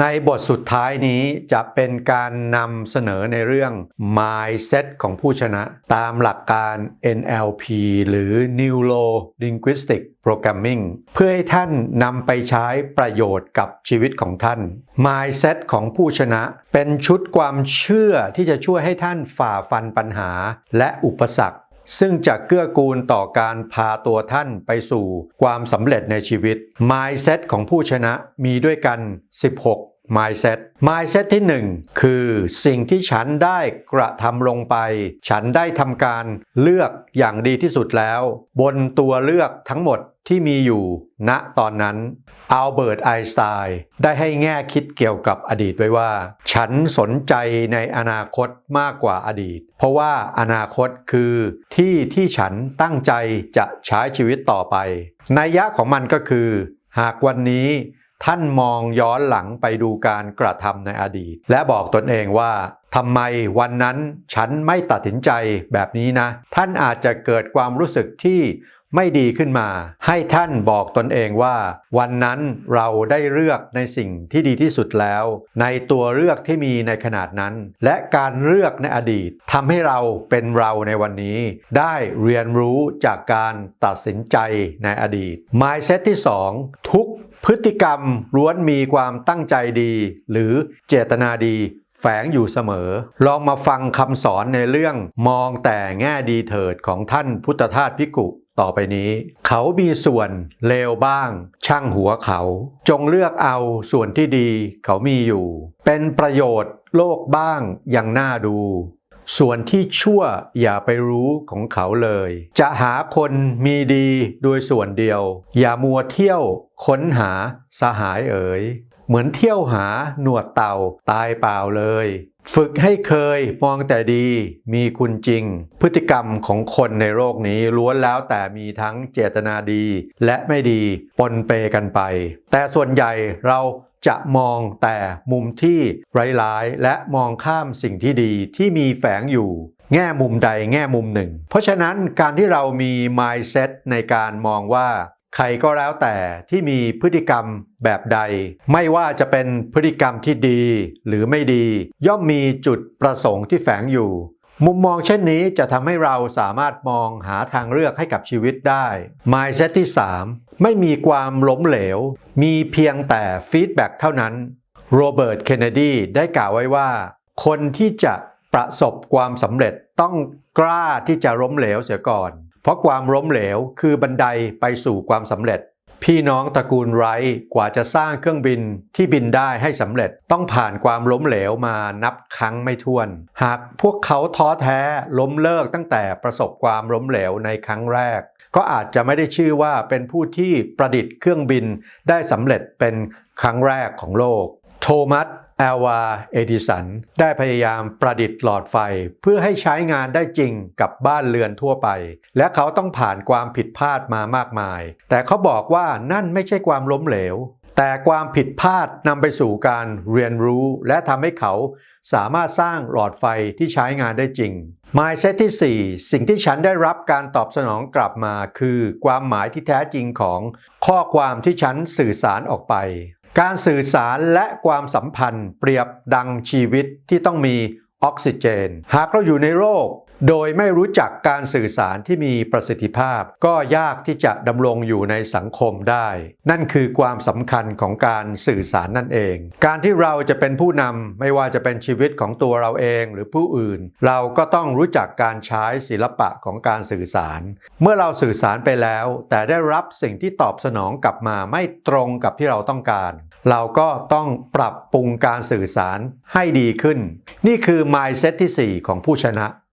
ในบทสุดท้ายนี้จะเป็นการนำเสนอในเรื่อง mindset ของผู้ชนะ ตามหลักการ NLP หรือ Neuro Linguistic Programming เพื่อให้ท่านนำไปใช้ประโยชน์กับชีวิตของท่าน mindset ของผู้ชนะ เป็นชุดความเชื่อที่จะช่วยให้ท่านฝ่าฟันปัญหาและอุปสรรค ซึ่งจะเกื้อกูลต่อการพาตัวท่านไปสู่ความสำเร็จในชีวิต mindset ของผู้ชนะมีด้วยกัน 16 mindset mindset ที่ 1 คือสิ่งที่ฉันได้กระทำลงไป ฉันได้ทำการเลือกอย่างดีที่สุดแล้ว บนตัวเลือกทั้งหมด ที่มีอยู่ณตอนนั้นอัลเบิร์ตไอน์สไตน์ได้ให้แง่คิดเกี่ยวกับอดีตไว้ว่า ฉันสนใจในอนาคตมากกว่าอดีต เพราะว่าอนาคตคือที่ที่ฉันตั้งใจจะใช้ชีวิตต่อไปนัยยะของมันก็คือ หากวันนี้ท่านมองย้อนหลังไปดูการกระทำในอดีต และบอกตนเองว่าทำไมวันนั้นฉันไม่ตัดสินใจแบบนี้นะ ท่านอาจจะเกิดความรู้สึกที่ ไม่ดีขึ้นมา ให้ท่านบอกตนเองว่า วันนั้นเราได้เลือกในสิ่งที่ดีที่สุดแล้ว ในตัวเลือกที่มีในขนาดนั้น และการเลือกในอดีตทำให้เราเป็นเราในวันนี้ ได้เรียนรู้จากการตัดสินใจในอดีต mindset ที่ 2 ทุกพฤติกรรมล้วนมีความตั้งใจดี หรือเจตนาดีแฝงอยู่เสมอ ลองมาฟังคำสอนในเรื่องมองแต่แง่ดีเถิดของท่านพุทธทาสพิกุ ต่อไปนี้ เขามีส่วนเลวบ้าง ช่างหัวเขา จงเลือกเอาส่วนที่ดีเขามีอยู่ เป็นประโยชน์โลกบ้างย่างน่าดู ส่วนที่ชั่วอย่าไปรู้ของเขาเลย จะหาคนมีดีโดยส่วนเดียว อย่ามัวเที่ยวค้นหาสหายเอ๋ย เหมือนเที่ยวหาหนวดเต่าตายเปล่าเลย ฝึกให้เคยมองแต่ดี มีคุณจริง พฤติกรรมของคนในโลกนี้ล้วนแล้วแต่มีทั้งเจตนาดีและไม่ดีปนเปกันไป แต่ส่วนใหญ่เราจะมองแต่มุมที่ร้ายๆและมองข้ามสิ่งที่ดีที่มีแฝงอยู่ แง่มุมใดแง่มุมหนึ่ง เพราะฉะนั้นการที่เรามี mindset ในการมองว่า ใครก็แล้วแต่ที่มีพฤติกรรมแบบใด ไม่ว่าจะเป็นพฤติกรรมที่ดีหรือไม่ดี ย่อมมีจุดประสงค์ที่แฝงอยู่ มุมมองเช่นนี้จะทำให้เราสามารถมองหาทางเลือกให้กับชีวิตได้ mindset ที่ 3 ไม่มีความล้มเหลว มีเพียงแต่ฟีดแบ็กเท่านั้นโรเบิร์ตเคนเนดีได้กล่าวไว้ว่า คนที่จะประสบความสำเร็จต้องกล้าที่จะล้มเหลวเสียก่อน เพราะความล้มเหลวคือบันไดไปสู่ความสำเร็จ พี่น้องตระกูลไรกว่าจะสร้างเครื่องบินที่บินได้ให้สำเร็จต้องผ่านความล้มเหลวมานับครั้งไม่ถ้วน หากพวกเขาท้อแท้ล้มเลิกตั้งแต่ประสบความล้มเหลวในครั้งแรก ก็อาจจะไม่ได้ชื่อว่าเป็นผู้ที่ประดิษฐ์เครื่องบินได้สำเร็จเป็นครั้งแรกของโลก โทมัสแอลวา เอดิสัน ได้พยายามประดิษฐ์หลอดไฟเพื่อให้ใช้งานได้จริงกับบ้านเรือนทั่วไป และเขาต้องผ่านความผิดพลาดมามากมาย แต่เขาบอกว่านั่นไม่ใช่ความล้มเหลว แต่ความผิดพลาดนำไปสู่การเรียนรู้ และทำให้เขาสามารถสร้างหลอดไฟที่ใช้งานได้จริง Mindset ที่ 4 สิ่งที่ฉันได้รับการตอบสนองกลับมาคือ ความหมายที่แท้จริงของข้อความที่ฉันสื่อสารออกไป การสื่อสารและความสัมพันธ์เปรียบดังชีวิตที่ต้องมีออกซิเจน หากเราอยู่ในโรค โดยไม่รู้จักการสื่อสารที่มีประสิทธิภาพ ก็ยากที่จะดำรงอยู่ในสังคมได้ นั่นคือความสำคัญของการสื่อสารนั่นเอง การที่เราจะเป็นผู้นำไม่ว่าจะเป็นชีวิตของตัวเราเองหรือผู้อื่น เราก็ต้องรู้จักการใช้ศิลปะของการสื่อสาร เมื่อเราสื่อสารไปแล้ว แต่ได้รับสิ่งที่ตอบสนองกลับมาไม่ตรงกับที่เราต้องการ เราก็ต้องปรับปรุงการสื่อสารให้ดีขึ้น นี่คือ mindset ที่ 4 ของผู้ชนะ